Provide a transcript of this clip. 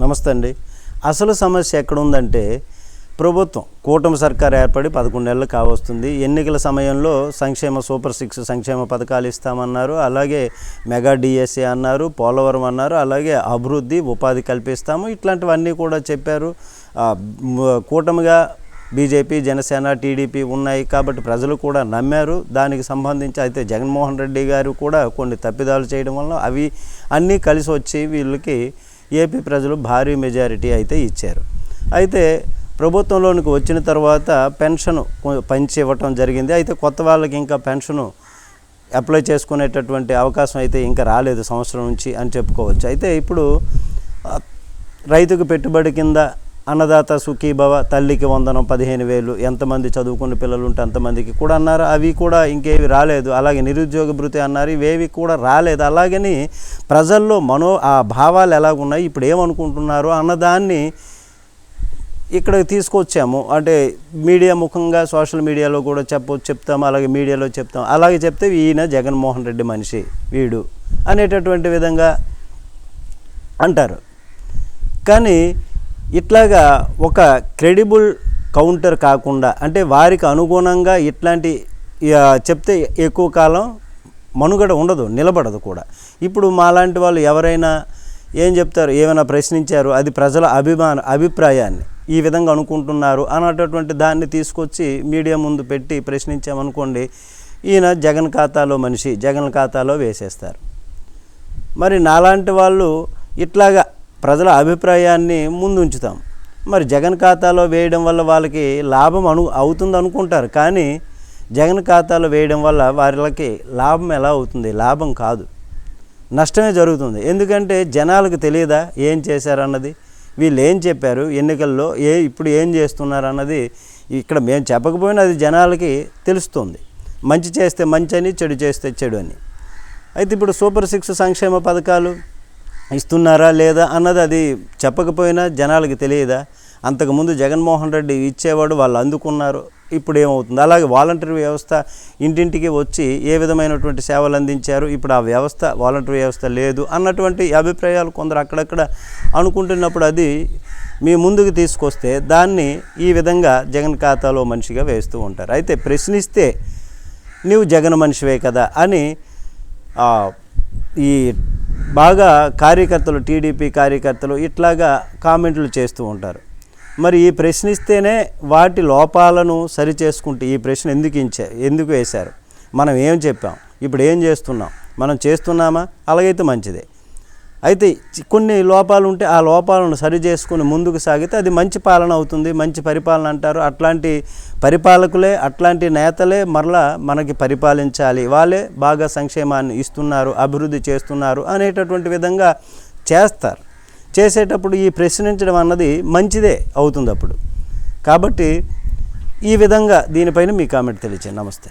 నమస్తే అండి. అసలు సమస్య ఎక్కడ ఉందంటే ప్రభుత్వం కూటమి సర్కార్ ఏర్పడి పదకొండు నెలలు కావస్తుంది. ఎన్నికల సమయంలో సంక్షేమ సూపర్ సిక్స్ సంక్షేమ పథకాలు ఇస్తామన్నారు. అలాగే మెగా డిఎస్ఏ అన్నారు పోలవరం అన్నారు అలాగే అభివృద్ధి ఉపాధి కల్పిస్తాము. ఇట్లాంటివన్నీ కూడా చెప్పారు. కూటమిగా బీజేపీ జనసేన టీడీపీ ఉన్నాయి కాబట్టి ప్రజలు కూడా నమ్మారు. దానికి సంబంధించి అయితే జగన్మోహన్ రెడ్డి గారు కూడా కొన్ని తప్పిదాలు చేయడం వల్ల అవి అన్నీ కలిసి వచ్చి వీళ్ళకి ఏపీ ప్రజలు భారీ మెజారిటీ అయితే ఇచ్చారు. అయితే ప్రభుత్వంలోనికి వచ్చిన తర్వాత పెన్షన్ పంచి ఇవ్వటం జరిగింది. అయితే కొత్త వాళ్ళకి ఇంకా పెన్షను అప్లై చేసుకునేటటువంటి అవకాశం అయితే ఇంకా రాలేదు సంవత్సరం నుంచి అని చెప్పుకోవచ్చు. అయితే ఇప్పుడు రైతుకు పెట్టుబడి కింద అన్నదాత సుఖీభవ తల్లికి వందనం పదిహేను వేలు ఎంతమంది చదువుకున్న పిల్లలు ఉంటే అంతమందికి కూడా అన్నారు. అవి కూడా ఇంకేవి రాలేదు. అలాగే నిరుద్యోగ భృతి అన్నారు. ఇవేవి కూడా రాలేదు. అలాగని ప్రజల్లో మనో ఆ భావాలు ఎలాగున్నాయి ఇప్పుడు ఏమనుకుంటున్నారు అన్నదాన్ని ఇక్కడికి తీసుకొచ్చాము. అంటే మీడియా ముఖంగా సోషల్ మీడియాలో కూడా చెప్ప చెప్తాము అలాగే మీడియాలో చెప్తాం. అలాగే చెప్తే ఈయన జగన్మోహన్ రెడ్డి మనిషి వీడు అనేటటువంటి విధంగా అంటారు. కానీ ఇట్లాగా ఒక క్రెడిబుల్ కౌంటర్ కాకుండా అంటే వారికి అనుగుణంగా ఇట్లాంటి చెప్తే ఎక్కువ కాలం మనుగడ ఉండదు నిలబడదు కూడా. ఇప్పుడు మాలాంటి వాళ్ళు ఎవరైనా ఏం చెప్తారు? ఏమైనా ప్రశ్నించారు? అది ప్రజల అభిమాన అభిప్రాయాన్ని ఈ విధంగా అనుకుంటున్నారు అన్నటువంటి దాన్ని తీసుకొచ్చి మీడియా ముందు పెట్టి ప్రశ్నించామనుకోండి ఈయన జగన్ ఖాతాలో మనిషి జగన్ ఖాతాలో వేసేస్తారు. మరి నాలాంటి వాళ్ళు ఇట్లాగా ప్రజల అభిప్రాయాన్ని ముందు ఉంచుతాం మరి జగన్ ఖాతాలో వేయడం వల్ల వాళ్ళకి లాభం అను అవుతుంది అనుకుంటారు కానీ జగన్ ఖాతాలో వేయడం వల్ల వారికి లాభం ఎలా అవుతుంది? లాభం కాదు. నష్టమే జరుగుతుంది. ఎందుకంటే జనాలకు తెలియదా ఏం చేశారన్నది? వీళ్ళు ఏం చెప్పారు? ఎన్నికల్లో ఏ ఇప్పుడు ఏం చేస్తున్నారు అన్నది ఇక్కడ మేము చెప్పకపోయినా అది జనాలకి తెలుస్తుంది. మంచి చేస్తే మంచి అని చెడు చేస్తే చెడు అని. అయితే ఇప్పుడు సూపర్ సిక్స్ సంక్షేమ పథకాలు ఇస్తున్నారా లేదా అన్నది అది చెప్పకపోయినా జనాలకి తెలియదా? అంతకుముందు జగన్మోహన్ రెడ్డి ఇచ్చేవాడు వాళ్ళు అందుకున్నారు. ఇప్పుడు ఏమవుతుంది అలాగే వాలంటరీ వ్యవస్థ ఇంటింటికి వచ్చి ఏ విధమైనటువంటి సేవలు అందించారు? ఇప్పుడు ఆ వ్యవస్థ వాలంటరీ వ్యవస్థ లేదు అన్నటువంటి అభిప్రాయాలు కొందరు అక్కడక్కడ అనుకుంటున్నప్పుడు అది మీ ముందుకు తీసుకొస్తే దాన్ని ఈ విధంగా జగన్ ఖాతాలో మనిషిగా వేస్తూ ఉంటారు. అయితే ప్రశ్నిస్తే నీవు జగన్ మనిషివే కదా అని ఈ బాగా కార్యకర్తలు టీడీపీ కార్యకర్తలు ఇట్లాగా కామెంట్లు చేస్తూ ఉంటారు. మరి ఈ ప్రశ్నిస్తేనే వాటి లోపాలను సరి చేసుకుంటే ఈ ప్రశ్న ఎందుకు ఇచ్చే ఎందుకు వేశారు? మనం ఏం చెప్పాం? ఇప్పుడు ఏం చేస్తున్నాం? మనం చేస్తున్నామా? అలాగైతే మంచిదే. అయితే కొన్ని లోపాలు ఉంటే ఆ లోపాలను సరి చేసుకుని ముందుకు సాగితే అది మంచి పాలన అవుతుంది మంచి పరిపాలన అంటారు. అట్లాంటి పరిపాలకులే అట్లాంటి నేతలే మరలా మనకి పరిపాలించాలి. వాళ్ళే బాగా సంక్షేమాన్ని ఇస్తున్నారు అభివృద్ధి చేస్తున్నారు అనేటటువంటి విధంగా చేస్తారు. చేసేటప్పుడు ఈ ప్రశ్నించడం అన్నది మంచిదే అవుతుంది అప్పుడు. కాబట్టి ఈ విధంగా దీనిపైన మీ కామెంట్ తెలియచేయండి. నమస్తే.